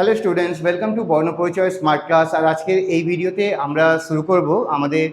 Hello students welcome to Barnaparichay smart class আর আজকের এই ভিডিওতে আমরা শুরু করব আমাদের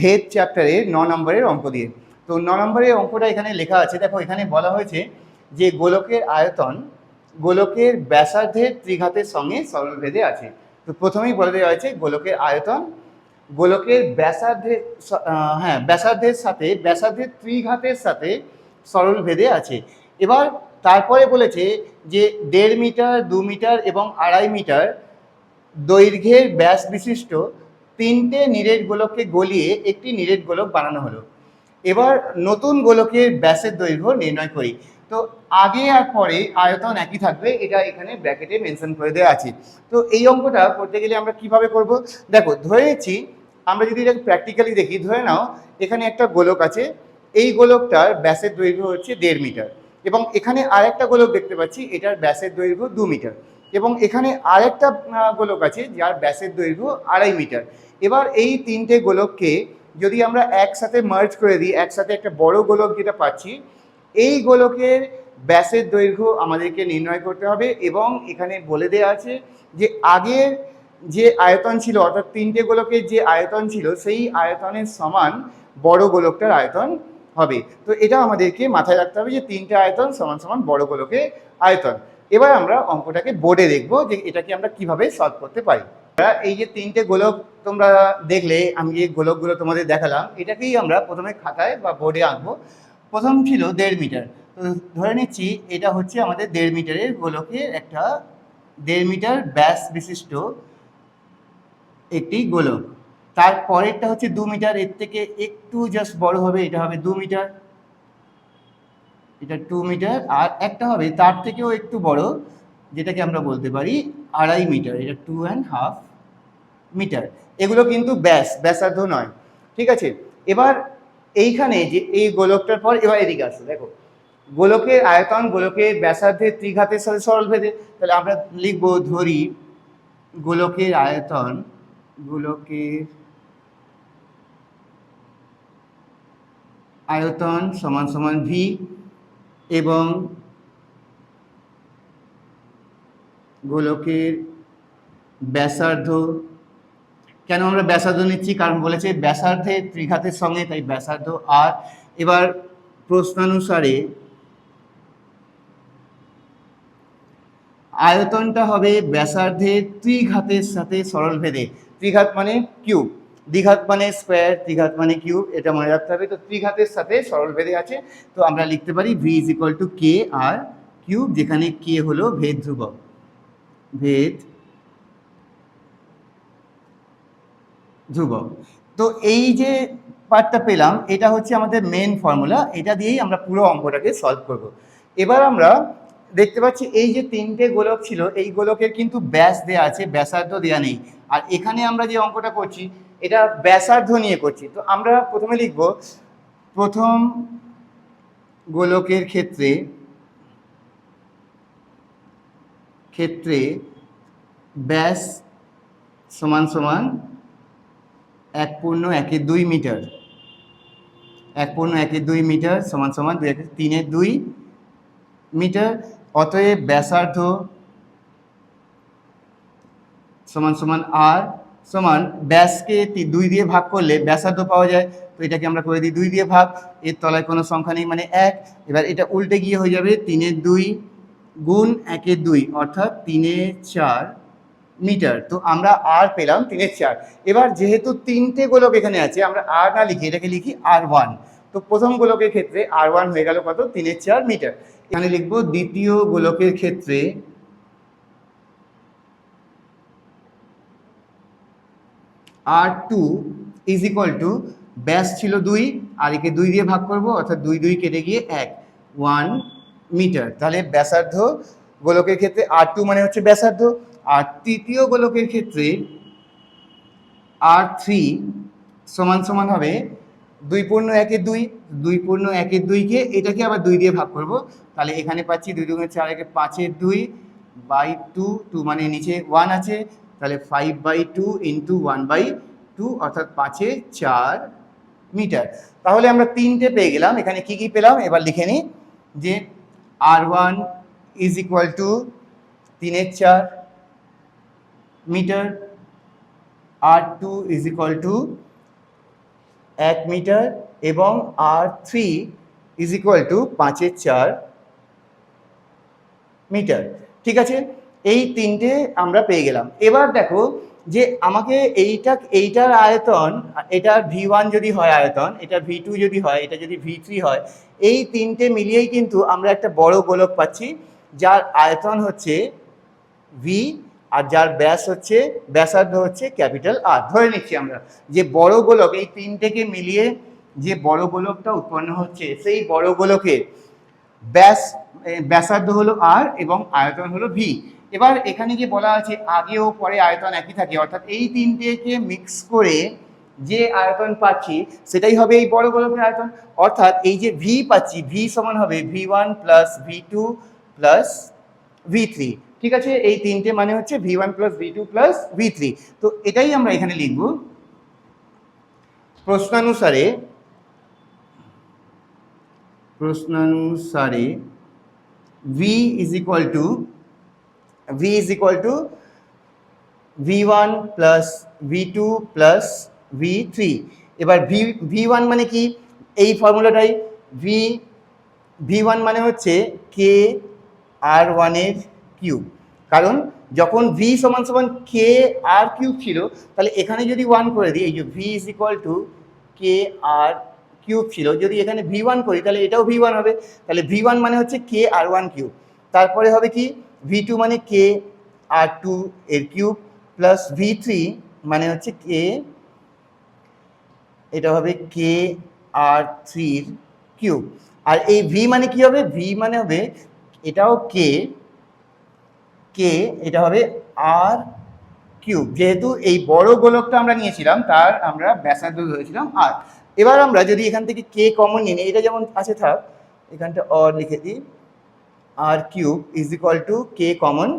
ভেদ চ্যাপ্টারের ন নম্বরের অঙ্ক দিয়ে। তো ন নম্বরের অঙ্কটা এখানে লেখা আছে। দেখো, এখানে বলা হয়েছে যে গোলকের আয়তন গোলকের ব্যাসার্ধের ত্রিঘাতের সঙ্গে সরলভেদে আছে। তো প্রথমেই বলে দেওয়া হয়েছে গোলকের আয়তন গোলকের ব্যাসার্ধের হ্যাঁ ব্যাসার্ধের সাথে, ব্যাসার্ধের ত্রিঘাতের সাথে সরল ভেদে আছে। এবার তারপরে বলেছে যে দেড় মিটার, দু মিটার এবং আড়াই মিটার দৈর্ঘ্যের ব্যাস বিশিষ্ট তিনটে নিরেট গোলককে গলিয়ে একটি নিরেট গোলক বানানো হলো। এবার নতুন গোলকের ব্যাসের দৈর্ঘ্য নির্ণয় করি। তো আগে আর পরে আয়তন একই থাকবে, এটা এখানে ব্র্যাকেটে মেনশন করে দেওয়া আছে। তো এই অঙ্কটা করতে গেলে আমরা কীভাবে করব? দেখো ধরেছি আমরা যদি এটা প্র্যাকটিক্যালি দেখি, ধরে নাও, এখানে একটা গোলক আছে, এই গোলকটার ব্যাসের দৈর্ঘ্য হচ্ছে দেড় মিটার। এবং এখানে আরেকটা গোলক দেখতে পাচ্ছি, এটার ব্যাসের দৈর্ঘ্য দু মিটার। এবং এখানে আরেকটা গোলক আছে যার ব্যাসের দৈর্ঘ্য আড়াই মিটার। এবার এই তিনটে গোলককে যদি আমরা একসাথে মার্জ করে দিই, একসাথে একটা বড় গোলক যেটা পাচ্ছি, এই গোলকের ব্যাসের দৈর্ঘ্য আমাদেরকে নির্ণয় করতে হবে এবং এখানে বলে দেওয়া আছে যে আগের যে আয়তন ছিল, অর্থাৎ তিনটে গোলকের যে আয়তন ছিল, সেই আয়তনের সমান বড় গোলকটার আয়তন হবে। তো এটা আমাদেরকে মাথায় রাখতে হবে যে তিনটে আয়তন সমান সমান বড় গোলকের আয়তন। এবার আমরা অঙ্কটাকে বোর্ডে দেখব যে এটাকে আমরা কীভাবে সলভ করতে পারি। এই যে তিনটে গোলক তোমরা দেখলে, আমি যে গোলকগুলো তোমাদের দেখালাম, এটাকেই আমরা প্রথমে খাতায় বা বোর্ডে আঁকবো। প্রথম ছিল দেড় মিটার। তো ধরে নিচ্ছি, এটা হচ্ছে আমাদের দেড় মিটারের গোলকের একটা দেড় মিটার ব্যাস বিশিষ্ট একটি গোলক। তারপরেরটা হচ্ছে দু মিটার, এর থেকে একটু জাস্ট বড় হবে, এটা হবে দু মিটার। এটা টু মিটার, আর একটা হবে তার থেকেও একটু বড়, যেটাকে আমরা বলতে পারি আড়াই মিটার, এটা টু অ্যান্ড হাফ মিটার। এগুলো কিন্তু ব্যাস, ব্যাসার্ধ নয়। ঠিক আছে? এবার এইখানে যে এই গোলকটার পর এবার এদিকে আসো, দেখো। গোলকের আয়তন, গোলকের ব্যাসার্ধের ত্রিঘাতের সাথে সরল ভেদে, তাহলে আমরা লিখব ধরি গোলকের আয়তন, গোলকের আয়তন সমান সমান ভি এবং গোলকের ব্যাসার্ধ, কেন আমরা ব্যাসার্ধ নিচ্ছি? কারণ বলেছে ব্যাসার্ধের ত্রিঘাতের সঙ্গে, তাই ব্যাসার্ধ আর এবার প্রশ্নানুসারে আয়তনটা হবে ব্যাসার্ধের ত্রিঘাতের সাথে সরল ভেদে ত্রিঘাত মানে কিউব। দ্বিঘাত মানে স্কোয়ার ত্রিঘাত মানে কিউব এটা মনে রাখতে হবে। তো ত্রিঘাতের সাথে সরল ভেদে আছে। তো আমরা লিখতে পারি V is equal to K R cube যেখানে কে হলো ভেদ ধ্রুবক। ভেদ ধ্রুবক। তো এই যে পার্টটা পেলাম, এটা হচ্ছে আমাদের মেন ফর্মুলা এটা দিয়েই আমরা পুরো অঙ্কটাকে সলভ করব। এবার আমরা দেখতে পাচ্ছি, এই যে তিনটে গোলক ছিল, এই গোলকের কিন্তু ব্যাস দেয়া আছে, ব্যাসার্ধ দেয়া নেই। আর এখানে আমরা যে অঙ্কটা করছি এটা ব্যাসার্ধ নিয়ে করছি। তো আমরা প্রথমে লিখব, প্রথম গোলকের ক্ষেত্রে ক্ষেত্রে ব্যাস সমান সমান এক পূর্ণ একে দুই মিটার। এক পূর্ণ একে দুই মিটার সমান সমান দুই একের তিনের দুই মিটার। অতএব ব্যাসার্ধ সমান সমান আর সমান ব্যাসকে দুই দিয়ে ভাগ করলে ব্যাসার্ধ পাওয়া যায়, তো এটাকে আমরা করে দিই দুই দিয়ে ভাগ। এর তলায় কোনো সংখ্যা নেই মানে এক। এবার এটা উল্টে গিয়ে হয়ে যাবে তিনের দুই গুণ একের দুই, অর্থাৎ তিনে চার মিটার। তো আমরা আর পেলাম তিনের চার। এবার যেহেতু তিনটে গোলক এখানে আছে, আমরা আর না লিখি, এটাকে লিখি আর ওয়ান। তো প্রথম গোলকের ক্ষেত্রে আর ওয়ান হয়ে গেল কত? তিনের চার মিটার। এখানে লিখব দ্বিতীয় গোলকের ক্ষেত্রে R two is equal to ব্যাস ছিল দুই আর একে দুই দিয়ে ভাগ করব, অর্থাৎ দুই দুই কেটে গিয়ে এক। ওয়ান মিটার তাহলে ব্যাসার্ধ গোলকের ক্ষেত্রে আর টু মানে হচ্ছে ব্যাসার্ধ। আর তৃতীয় গোলকের ক্ষেত্রে আর থ্রি সমান সমান হবে দুই পূর্ণ একের দুই দুই পূর্ণ একের দুইকে, এটাকে আবার দুই দিয়ে ভাগ করব। তাহলে এখানে পাচ্ছি দুই দুগুণে চার একে পাঁচের দুই বাই টু টু মানে নিচে ওয়ান আছে। তাহলে five by two into one by two অর্থাৎ পাঁচে চার মিটার তাহলে আমরা তিনটে পেয়ে গেলাম, এখানে কি কি পেলাম? এবার লিখে নিই যে R one is equal to তিনের চার metre R two is equal to এক মিটার এবং R three is equal to পাঁচের চার মিটার ঠিক আছে? এই তিনটে আমরা পেয়ে গেলাম। এবার দেখো যে আমাকে এইটা, এইটার আয়তন, এটার ভি ওয়ান যদি হয় আয়তন, এটা ভি টু যদি হয়, এটা যদি ভি থ্রি হয়, এই তিনটে মিলিয়েই কিন্তু আমরা একটা বড় গোলক পাচ্ছি, যার আয়তন হচ্ছে ভি আর যার ব্যাস হচ্ছে, ব্যাসার্ধ হচ্ছে ক্যাপিটাল আর ধরে নিচ্ছি আমরা যে বড় গোলক, এই তিনটেকে মিলিয়ে যে বড় গোলকটা উৎপন্ন হচ্ছে, সেই বড় গোলকের ব্যাস ব্যাসার্ধ হলো আর এবং আয়তন হলো ভি এবার এখানে যে বলা আছে আগে ও পরে আয়তন একই থাকে। অর্থাৎ এই তিনটেকে মিক্স করে যে আয়তন পাচ্ছি, সেটাই হবে এই বড় গোলকের আয়তন। অর্থাৎ এই যে ভি পাচ্ছি ভি সমান হবে V one plus V two plus V three ঠিক আছে? এই তিনটে মানে হচ্ছে V one plus V two plus V three তো এটাই আমরা এখানে লিখব। প্রশ্নানুসারে প্রশ্নানুসারে V is equal to two V one plus V two plus V three এবার ভি ভি ওয়ান মানে কি? এই ফর্মুলাটাই ভি ভি ওয়ান মানে হচ্ছে কে আর ওয়ানের কিউব কারণ যখন ভি সমান সমান কে আর কিউব ছিল, তাহলে এখানে যদি ওয়ান করে দিই, এই যে V is equal to K R cube ছিল, যদি এখানে ভি ওয়ান করি, তাহলে এটাও ভি ওয়ান হবে। তাহলে ভি ওয়ান মানে হচ্ছে কে আর ওয়ান কিউব তারপরে হবে কি? ভি টু মানে কে আর টু এর কিউব প্লাস ভি থ্রি মানে হচ্ছে কে এটা হবে কে আর থ্রির কিউব আর এই ভি মানে কি হবে? ভি মানে হবে, এটাও কে কে এটা হবে আর কিউব যেহেতু এই বড় গোলকটা আমরা নিয়েছিলাম, তার আমরা ব্যাসার্ধ ধরেছিলাম আর এবার আমরা যদি এখান থেকে কে কমন নিয়ে নিই, এটা যেমন আছে থাক, এখানটা অর লিখে দিই। R cube is equal to K common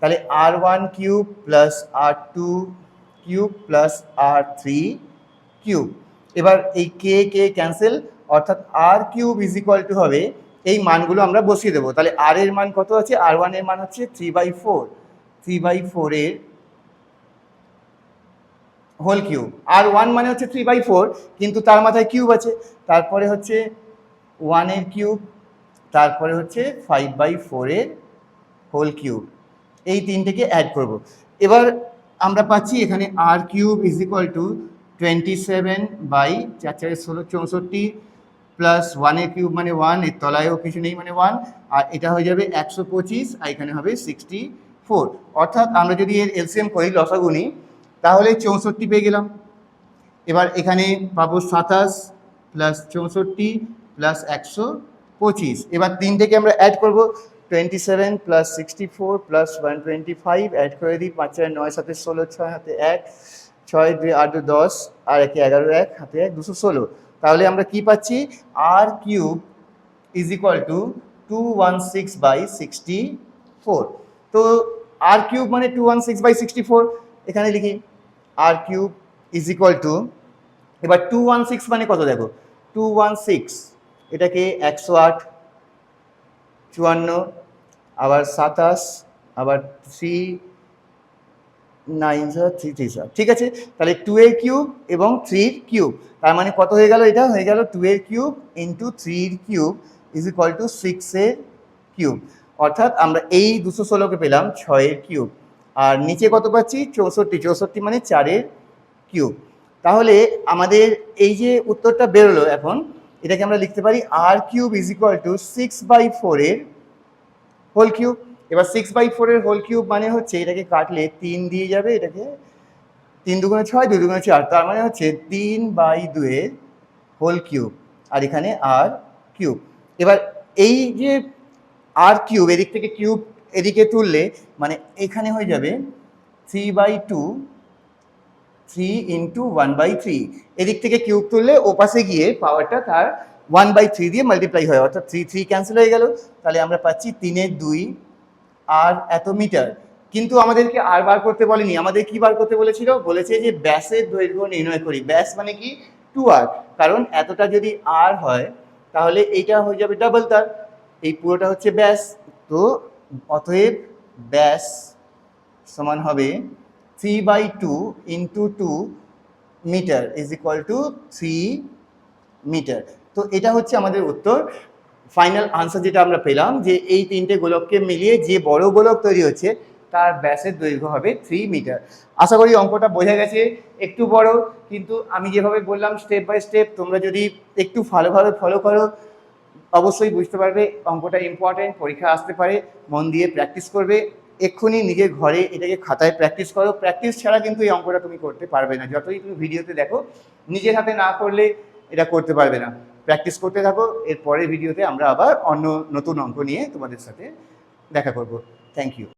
তাহলে R one cube plus R two cube plus R three cube এবার এই কে কে ক্যান্সেল অর্থাৎ R cube is equal to হবে, এই মানগুলো আমরা বসিয়ে দেবো। তাহলে আর এর মান কত আছে? আর ওয়ানের মান হচ্ছে three by four three by ফোরের হোল কিউব আর ওয়ান মানে হচ্ছে থ্রি বাই ফোর কিন্তু তার মাথায় কিউব আছে। তারপরে হচ্ছে ওয়ানের কিউব তারপরে হচ্ছে ফাইভ বাই ফোরের হোল কিউব এই তিনটেকে অ্যাড করব। এবার আমরা পাচ্ছি এখানে R cube is equal to twenty seven by চার চারের ষোলো, চৌষট্টি প্লাস ওয়ানের কিউব মানে ওয়ানের তলায়ও কিছু নেই মানে ওয়ান আর এটা হয়ে যাবে একশো পঁচিশ, আর এখানে হবে সিক্সটি ফোর অর্থাৎ আমরা যদি এর এলসিএম করি লসাগুনি, তাহলে চৌষট্টি পেয়ে গেলাম। এবার এখানে পাবো সাতাশ প্লাস চৌষট্টি প্লাস একশো পঁচিশ। এবার তিনটেকে আমরা অ্যাড করব। Twenty seven plus sixty four plus one twenty five add করে দিই। পাঁচ চার নয় সাথে ষোলো, ছয়, হাতে এক, ছয়, দুই, আট, দুই, দশ, আর একে এগারো, এক, হাতে এক, দুশো ষোলো। তাহলে আমরা কি পাচ্ছি? R cube is equal to two one six by sixty four তো আর কিউব মানে two one six by sixty four এখানে লিখি। R cube is equal to এবার টু ওয়ান সিক্স মানে কত দেখো? টু ওয়ান সিক্স এটাকে একশো আট, চুয়ান্ন, আবার সাতাশ, আবার three nine three three sir ঠিক আছে? তাহলে টু এর কিউব এবং থ্রির কিউব তার মানে কত হয়ে গেল এটা? হয়ে গেল টু এর কিউব ইন্টু থ্রির কিউব ইজ ইকুয়াল টু সিক্সের কিউব অর্থাৎ আমরা এই দুশো ষোলোকে পেলাম ছয়ের কিউব আর নিচে কত পাচ্ছি? চৌষট্টি। চৌষট্টি মানে চারের কিউব তাহলে আমাদের এই যে উত্তরটা বেরোলো এখন এটাকে আমরা লিখতে পারি R cube is equal to six by ফোরের হোল কিউব এবার সিক্স বাই ফোরের হোল কিউব মানে হচ্ছে এটাকে কাটলে তিন দিয়ে যাবে, এটাকে তিন দুগুণে ছয়, দুই দুগুণে চার, তার মানে হচ্ছে তিন বাই দুয়ের হোল কিউব আর এখানে আর কিউব এবার এই যে আর কিউব এদিক থেকে কিউব এদিকে তুললে মানে এখানে হয়ে যাবে three by two three into one by three এদিক থেকে কিউব তুললে ও পাশে গিয়ে পাওয়ারটা তার ওয়ান বাই থ্রি দিয়ে মাল্টিপ্লাই হয়। অর্থাৎ থ্রি থ্রি ক্যান্সেল হয়ে গেল। তাহলে আমরা পাচ্ছি তিনের দুই আর এত মিটার। কিন্তু আমাদেরকে আর বার করতে বলেনি। আমাদের কি বার করতে বলেছিল? বলেছে যে ব্যাসের দৈর্ঘ্য নির্ণয় করি। ব্যাস মানে কি? টু আর কারণ এতটা যদি আর হয়, তাহলে এইটা হয়ে যাবে ডাবল তার। এই পুরোটা হচ্ছে ব্যাস। তো অতএব ব্যাস সমান হবে three by two into two metre is equal to three metre তো এটা হচ্ছে আমাদের উত্তর। ফাইনাল আনসার যেটা আমরা পেলাম যে এই তিনটে গোলককে মিলিয়ে যে বড় গোলক তৈরি হচ্ছে, তার ব্যাসের দৈর্ঘ্য হবে থ্রি মিটার আশা করি অঙ্কটা বোঝা গেছে, একটু বড়, কিন্তু আমি যেভাবে বললাম স্টেপ বাই স্টেপ তোমরা যদি একটু ভালোভাবে ফলো করো, অবশ্যই বুঝতে পারবে অঙ্কটা ইম্পর্টেন্ট পরীক্ষা আসতে পারে, মন দিয়ে প্র্যাকটিস করবে। এক্ষুনি নিজের ঘরে এটাকে খাতায় প্র্যাকটিস করো। প্র্যাকটিস ছাড়া কিন্তু এই অঙ্কটা তুমি করতে পারবে না। যতই তুমি ভিডিওতে দেখো, নিজের হাতে না করলে এটা করতে পারবে না। প্র্যাকটিস করতে থাকো এর পরের ভিডিওতে আমরা আবার অন্য নতুন অঙ্ক নিয়ে তোমাদের সাথে দেখা করব। Thank you